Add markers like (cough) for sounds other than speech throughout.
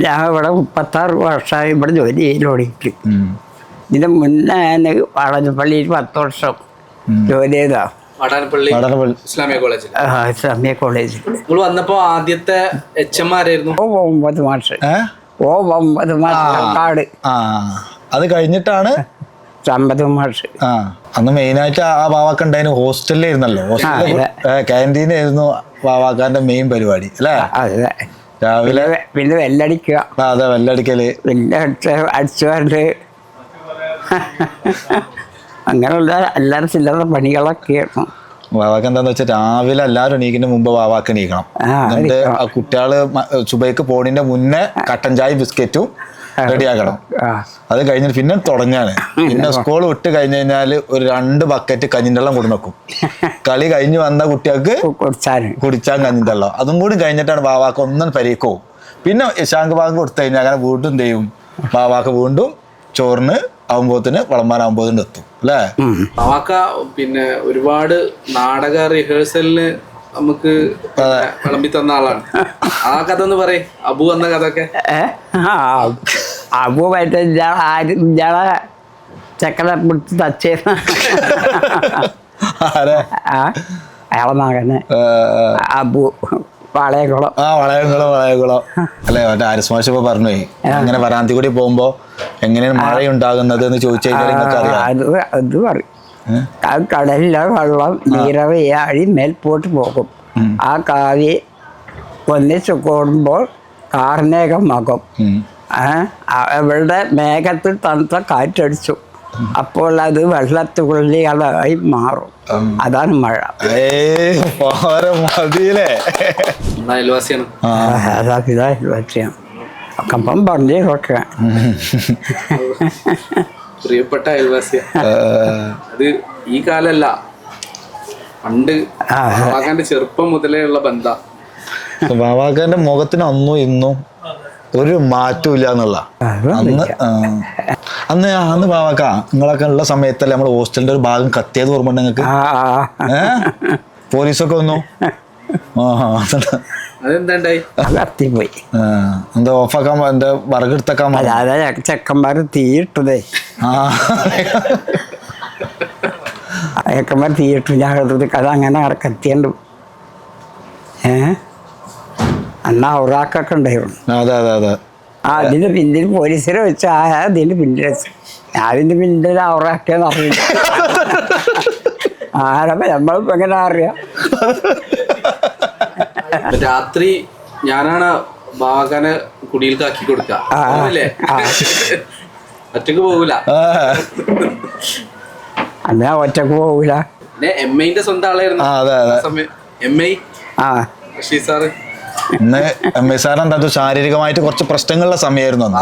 ഞാൻ ഇവിടെ മുപ്പത്താറ് വർഷമായി ഇവിടെ ജോലി ചെയ്ത് തുടങ്ങിയിട്ട് ഉം. ഇതിന് മുന്നേ ഞാൻ വാടകപ്പള്ളിയിൽ പത്ത് വർഷം ജോലി ചെയ്താ വാടാനപ്പള്ളി. ഇസ്ലാമിയ കോളേജിൽ ആ, സമയ കോളേജിൽ നിങ്ങൾ വന്നപ്പോ ആദ്യത്തെ എച്ച് എം ആരായിരുന്നു ഓ ഒമ്പത് മാസം ഓ ഒമ്പത് മാസം കാട് ആ അത് കഴിഞ്ഞിട്ടാണ്? അന്ന് മെയിൻ ആ അന്ന് മെയിനായിട്ട് ആ ബാവാക്ക ഉണ്ടായിരുന്നു. ഹോസ്റ്റലിലായിരുന്നല്ലോ. ഹോസ്റ്റലിൽ ക്യാന്റീനായിരുന്നു ബാവാക്കാന്റെ മെയിൻ പരിപാടി അല്ലേ? അതെ. രാവിലെ പിന്നെ പിന്നെ വെല്ലടിക്കുക. ആ, അതെ വെല്ലടിക്കൽ. പിന്നെ അടിച്ച് അടിച്ചു വരണ്ട്. (laughs) അങ്ങനെയുള്ള എല്ലാവരും ചില്ലറ പണികളൊക്കെയാണ് ബാവാക്ക എന്താന്ന് വെച്ചാൽ രാവിലെ എല്ലാവരും എണീക്കിന്റെ മുമ്പ് വാവാക്ക് എണീക്കണം. എന്നിട്ട് ആ. കുട്ടികൾ സുബൈക്ക് പോണിന്റെ മുന്നേ കട്ടൻ ചായ ബിസ്ക്കറ്റും റെഡിയാക്കണം അത് കഴിഞ്ഞിട്ട് പിന്നെ തുടങ്ങാണ് പിന്നെ സ്കൂൾ വിട്ട് കഴിഞ്ഞ് കഴിഞ്ഞാൽ ഒരു രണ്ട് ബക്കറ്റ് കഞ്ഞിന്റെ വെള്ളം കൊടു വെക്കും. (laughs) കളി കഴിഞ്ഞ് വന്ന കുട്ടികൾക്ക് കുടിച്ചാൽ കുടിച്ചാൻ കഞ്ഞിന്റെ വെള്ളം അതും കൂടി കഴിഞ്ഞിട്ടാണ് വാവാക്ക ഒന്നും പരീക്കവും. പിന്നെ ശാങ്ക് ബാങ്ക് കൊടുത്തു കഴിഞ്ഞാൽ അങ്ങനെ വീണ്ടും ചെയ്യും? വാവാക്ക് വീണ്ടും ചോറിന് ആവുമ്പോത്തിന് വിളമ്പാനാവുമ്പോത്തിന് എത്തും അല്ലേ? അവാക്ക പിന്നെ ഒരുപാട് നാടക റിഹേഴ്സലിന് നമുക്ക് വിളമ്പി തന്ന ആളാണ്. ആ കഥ ഒന്ന് പറയേ. അബു വന്ന കഥ ഒക്കെ ആ അബു മറ്റേ ഇയാളെ ആരും ഇയാളെ ചെക്കനെ പിടിച്ച് തച്ചേന്ന്. അയാളെ മകനെ. അബു. പാളയകുളം ആ വളയകുളം വളയകുളം. അല്ലേ മറ്റേ ആരിസ്മാഷ് ഇപ്പൊ പറഞ്ഞു അങ്ങനെ വരാന്തി കൂടി പോകുമ്പോ എങ്ങനെയാണ് മഴ ഉണ്ടാകുന്നത് എന്ന് ചോദിച്ചു കഴിഞ്ഞാൽ നിങ്ങൾക്ക് അറിയാം. അത് അത് പറയും. ഏ? ആ കടലിലെ വെള്ളം നീരവയാഴി മേൽപോട്ട് പോകും. ആ കാവി ഒന്നിച്ച് കൂടുമ്പോൾ കാർമേഘമാകും അവളുടെ മേഘത്തിൽ തണുത്ത കാറ്റടിച്ചു. അപ്പോൾ അത് വെള്ളത്തുള്ളികളായി മാറും. അതാണ് മഴ. അയൽവാസിയാണ്. കമ്പം അപ്പം പറഞ്ഞൊക്കെ പ്രിയപ്പെട്ട അയൽവാസിയ. അത് ഈ കാലല്ല. പണ്ട് ബാബാക്കാന്റെ ചെറുപ്പം മുതലേ ഉള്ള ബന്ധ. ബാബാക്കാന്റെ മുഖത്തിന് അന്നും ഇന്നും ഒരു മാറ്റമില്ല എന്നുള്ള. അന്ന്. അന്ന് അന്ന് പാവാക്ക നിങ്ങളൊക്കെ ഉള്ള സമയത്തല്ലേ നമ്മൾ ഹോസ്റ്റലിന്റെ ഒരു ഭാഗം കത്തിയത് ഓർമ്മ നിങ്ങൾക്ക് ആ ആ, ഏ? പോലീസൊക്കെ വന്നു? അത് കത്തിപ്പോയി. എന്താ ഓഫാക്കാൻ എന്താ വറകെടുത്തേക്കാൻ അല്ലാതെ ചെക്കന്മാർ തീയിട്ടതേ ആ. ചെക്കന്മാർ തീയിട്ടു ഞാൻ എടുത്തത് കഥ അങ്ങനെ കത്തിയുണ്ട് ഏ? അന്നാ ഔറാക്കൊക്കെ ഉണ്ടായിരുന്നു. അതെ അതെ അതെ. അതിന്റെ പിന്നിൽ പോലീസിനെ വെച്ച് ആ അതിന്റെ പിന്നിൽ വെച്ച്. ഞാൻ അതിന്റെ പിന്നിൽ ഔറാക്കിയെന്ന് അറിയില്ല ആരപ്പ നമ്മളിപ്പോ എങ്ങനെ അറിയാം? രാത്രി ഞാനാണ് ബാവാക്കാനെ കുടിയിൽക്കാക്കി കൊടുക്ക. അല്ലേ. ഒറ്റയ്ക്ക് പോകൂല അല്ല ഒറ്റയ്ക്ക് പോകൂല എം ഐന്റെ സ്വന്തം ആളായിരുന്നു. M I sir. ഇന്ന് എം ഐ സാറിന് എന്താ ശാരീരികമായിട്ട് കുറച്ച് പ്രശ്നങ്ങളുള്ള സമയമായിരുന്നു അന്ന്.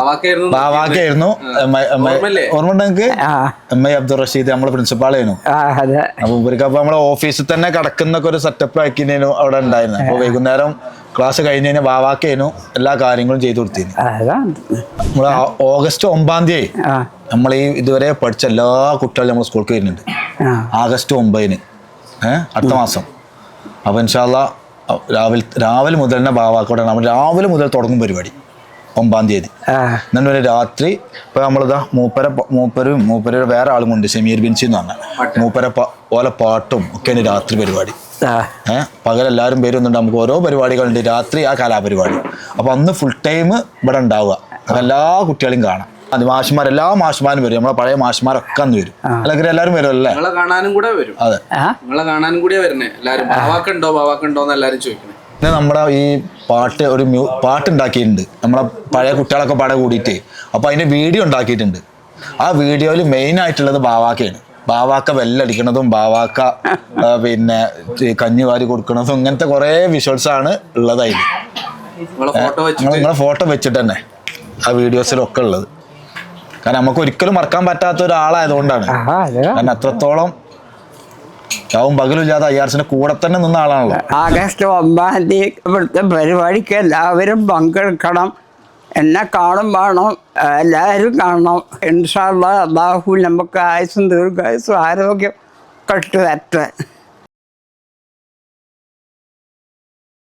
ബാവാക്കായിരുന്നു? ഓർമ്മ നിങ്ങൾക്ക് എം ഐ അബ്ദുൾ റഷീദ് നമ്മളെ പ്രിൻസിപ്പാളായിരുന്നു അപ്പൊ ഇവർക്ക് അപ്പൊ നമ്മളെ ഓഫീസിൽ തന്നെ കിടക്കുന്നൊക്കെ ഒരു സെറ്റപ്പ് ആക്കിനു അവിടെ ഉണ്ടായിരുന്നു. അപ്പൊ വൈകുന്നേരം ക്ലാസ് കഴിഞ്ഞ് കഴിഞ്ഞാൽ ബാവാക്കേനു എല്ലാ കാര്യങ്ങളും ചെയ്തു കൊടുത്തിരുന്നു നമ്മളെ ഓഗസ്റ്റ് ഒമ്പതാം തീയതി നമ്മൾ ഈ ഇതുവരെ പഠിച്ച എല്ലാ കുട്ടികളും നമ്മൾ സ്കൂൾക്ക് വരുന്നുണ്ട്. ആ. ആഗസ്റ്റ് ഒമ്പതിന്. ഏഹ് അടുത്ത മാസം. അപ്പൊ ഇൻഷാല്ല രാവിലെ രാവിലെ മുതൽ തന്നെ ബാവാക്കോടെ നമ്മൾ രാവിലെ മുതൽ തുടങ്ങും പരിപാടി. ഒമ്പാം തീയതി. എന്നിട്ട് ഒരു രാത്രി ഇപ്പോൾ നമ്മളിതാ മൂപ്പര മൂപ്പരും മൂപ്പര വേറെ ആളും കൊണ്ട് ഷമീർ ബിൻസി എന്ന് പറഞ്ഞാൽ മൂപ്പര ഓലെ പാട്ടും ഒക്കെയാണ് രാത്രി പരിപാടി. ഏഹ് പകലെല്ലാവരും പേരുന്നുണ്ട് നമുക്ക് ഓരോ പരിപാടികളുണ്ട്. രാത്രി ആ കലാപരിപാടി. അപ്പോൾ അന്ന് ഫുൾ ടൈം ഇവിടെ ഉണ്ടാവുക. എല്ലാ കുട്ടികളെയും കാണാം. അത് മാഷ്മാർ എല്ലാ മാഷ്മാരും വരും. നമ്മളെ പഴയ മാഷ്മാരൊക്കെ അന്ന് വരും. അല്ലെങ്കിൽ എല്ലാവരും വരും അല്ലേ? നിങ്ങളെ കാണാനും കൂടെ വരും. അതെ. നിങ്ങളെ കാണാനും കൂടെ വരുന്നേ. എല്ലാരും ബാവാക്കുണ്ടോ ബാവാക്കുണ്ടോ എന്ന് എല്ലാരും ചോദിക്കുന്നത് പിന്നെ നമ്മുടെ ഈ പാട്ട് ഒരു മ്യൂ പാട്ട് ഉണ്ടാക്കിയിട്ടുണ്ട് നമ്മളെ പഴയ കുട്ടികളൊക്കെ പാടെ കൂടിയിട്ട്. അപ്പോൾ അതിന്റെ വീഡിയോ ഉണ്ടാക്കിയിട്ടുണ്ട്. ആ വീഡിയോയിൽ മെയിൻ ആയിട്ടുള്ളത് ബാവാക്കയാണ്. ബാവാക്ക വെല്ലടിക്കണതും ബാവാക്ക പിന്നെ കഞ്ഞി വാരി കൊടുക്കണതും ഇങ്ങനത്തെ കുറേ വിഷ്വൽസ് ആണ് ഉള്ളത് അതിൽ ഫോട്ടോ വെച്ചിട്ട്. നിങ്ങളെ ഫോട്ടോ വെച്ചിട്ട് തന്നെ ആ വീഡിയോസിലൊക്കെ ഉള്ളത്. കാരണം നമുക്ക് ഒരിക്കലും മറക്കാൻ പറ്റാത്ത ഒരാളായതുകൊണ്ടാണ്. കാരണം അത്രത്തോളം ും പകലും ഇല്ലാതെ അയ്യാർസിന്റെ കൂടെ തന്നെ നിന്ന ആളാണല്ലോ. ആഗസ്റ്റ് ഒമ്പതാം തീയതി ഇവിടുത്തെ പരിപാടിക്ക് എല്ലാവരും പങ്കെടുക്കണം. എന്നെ കാണും വേണം. എല്ലാവരും കാണണം. ഇൻഷാള്ള അള്ളാഹു നമുക്ക് ആയുസും ദീർഘായുസും ആരോഗ്യം കെട്ടു തരട്ടെ